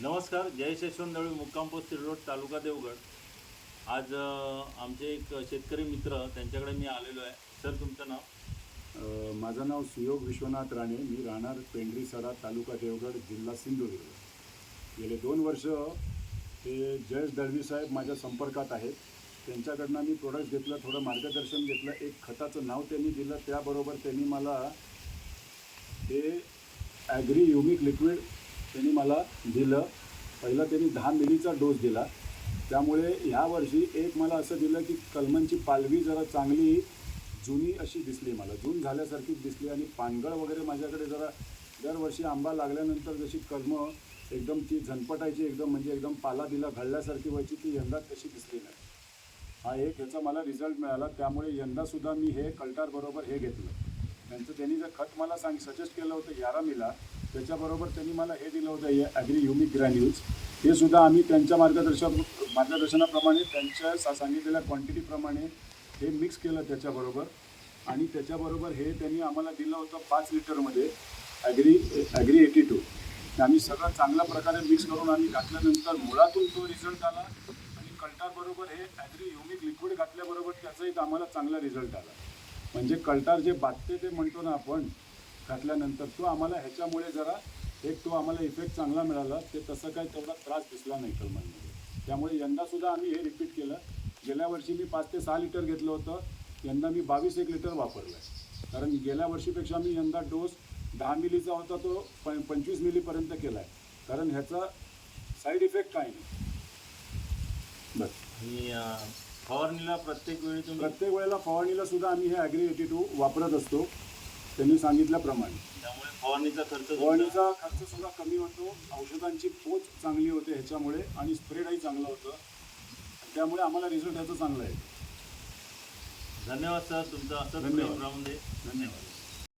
नमस्कार जय यशवंत दळवी मुक्काम post road तालुका देवगड. आज आमचे एक शेतकरी मित्र त्यांच्याकडे मी आलेलो आहे. सर तुमचं नाव? माझं नाव सुयोग विश्वनाथ राणे. मी राहणार पेंढरी सडा तालुका देवगड जिल्हा सिंधुदुर्ग. गेले दोन वर्ष ते जयेश दळवी साहेब माझ्या संपर्कात आहेत. त्यांच्याकडनं मी प्रोडक्ट घेतलं थोडं मार्गदर्शन घेतलं. एक खताचं नाव त्यांनी दिलं. त्याबरोबर त्यांनी मला हे ॲग्री युमिक लिक्विड त्यांनी मला दिलं. पहिला त्यांनी दहा मिलीचा डोस दिला. त्यामुळे ह्या वर्षी एक मला असं दिलं की कलमांची पालवी जरा चांगली जुनी अशी दिसली मला. जून झाल्यासारखीच दिसली आणि पानगळ वगैरे माझ्याकडे जरा दरवर्षी आंबा लागल्यानंतर जशी कलम एकदम ती झनपटायची एकदम म्हणजे एकदम पाला दिला घडल्यासारखी व्हायची ती यंदा तशी दिसली नाही. हा एक ह्याचा मला रिझल्ट मिळाला. त्यामुळे यंदासुद्धा मी हे कल्टारबरोबर हे घेतलं. त्यांचं त्यांनी जर खत मला सांग सजेस्ट केलं होतं यारामीला त्याच्याबरोबर त्यांनी मला हे दिलं होतं हे ॲग्री युमिक ग्रॅन्युल्स हे सुद्धा आम्ही त्यांच्या मार्गदर्शन मार्गदर्शनाप्रमाणे त्यांच्या सा- सांगितलेल्या क्वांटिटीप्रमाणे हे मिक्स केलं त्याच्याबरोबर. आणि त्याच्याबरोबर हे त्यांनी आम्हाला दिलं होतं पाच लिटरमध्ये ॲग्री ॲग्री एटी टू आम्ही सगळं चांगल्या प्रकारे मिक्स करून आम्ही घातल्यानंतर मुळातून तो रिझल्ट आला. आणि कल्टारबरोबर हे ॲग्री युमिक लिक्विड घातल्याबरोबर त्याचाही आम्हाला चांगला रिझल्ट आला. म्हणजे कल्टार जे बाटते ते म्हणतो ना आपण घातल्यानंतर तो आम्हाला ह्याच्यामुळे जरा एक तो आम्हाला इफेक्ट चांगला मिळाला ते तसं काही तेवढा त्रास दिसला नाही कलमांमध्ये त्यामुळे यंदासुद्धा आम्ही हे रिपीट केलं. गेल्या वर्षी मी पाच ते सहा लिटर घेतलं होतं. यंदा मी बावीस एक लिटर वापरलं आहे कारण गेल्या वर्षीपेक्षा मी यंदा डोस दहा मिलीचा होता तो प पंचवीस मिलीपर्यंत केला आहे कारण ह्याचा साईड इफेक्ट काय नाही. बस आणि फवारणीला प्रत्येक वेळी तुम्ही प्रत्येक वेळेला फवारणीला सुद्धा आम्ही हे ॲग्री एटी टू वापरत असतो. त्यांनी सांगितल्याप्रमाणे त्यामुळे फवारणीचा खर्च तुमचा- फवारणीचा खर्च सुद्धा कमी होतो. औषधांची पोच चांगली होते ह्याच्यामुळे आणि स्प्रेडही चांगलं होतं. त्यामुळे आम्हाला रिझल्ट ह्याचा चांगला आहे. धन्यवाद सर. तुमचं असंच धन्यवाद. प्रेम राहून दे. धन्यवाद.